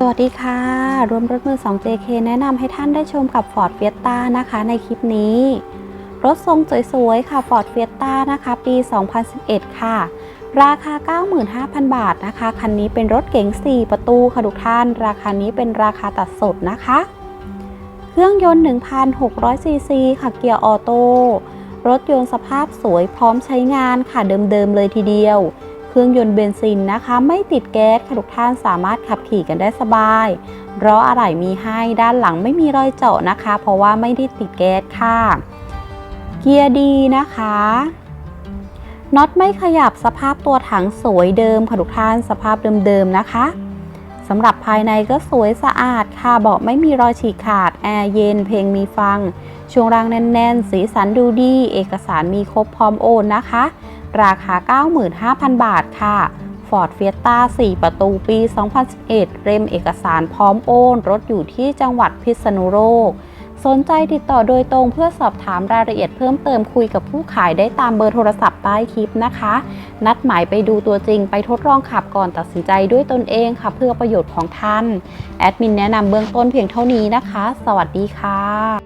สวัสดีค่ะ รวมรถมือ 2JK แนะนำให้ท่านได้ชมกับ Ford Fiesta นะคะในคลิปนี้ รถทรงสวยๆ ค่ะ Ford Fiesta นะคะ ปี 2011 ค่ะ ราคา 95,000 บาทนะคะ คันนี้เป็นรถเก๋ง 4 ประตูค่ะทุกท่าน ราคานี้เป็นราคาตัดสดนะคะ เครื่องยนต์ 1,600 ซีซีค่ะ เกียร์ออโต้ รถยนต์สภาพสวยพร้อมใช้งานค่ะเดิมๆเลยทีเดียว เครื่องยนต์เบนซินนะคะ ไม่ติดแก๊สค่ะทุกท่านสามารถขับขี่กันได้สบายล้ออะไหล่มีให้ด้านหลังไม่มีรอยเจาะนะคะ เพราะว่าไม่ได้ติดแก๊สค่ะ เกียร์ดีนะคะน็อตไม่ขยับสภาพตัวถังสวยเดิมค่ะทุกท่านสภาพเดิมๆนะคะสำหรับภายในก็สวยสะอาดค่ะเบาะไม่มีรอยฉีกขาด แอร์เย็น เพลงมีฟัง ช่วงล่างแน่น ๆ สีสันดูดี เอกสารมีครบพร้อมโอนนะคะ ราคา 95,000 บาทค่ะ Ford Fiesta 4 ประตูปี 2011 เรมเอกสารพร้อมโอน รถอยู่ที่จังหวัดพิษณุโลก สนใจติดต่อโดยตรงเพื่อสอบถามรายละเอียดเพิ่มเติมคุยกับผู้ขายได้ตามเบอร์โทรศัพท์ใต้คลิปนะคะ นัดหมายไปดูตัวจริงไปทดลองขับก่อนตัดสินใจด้วยตนเองค่ะ เพื่อประโยชน์ของท่าน แอดมินแนะนำเบื้องต้นเพียงเท่านี้นะคะ สวัสดีค่ะ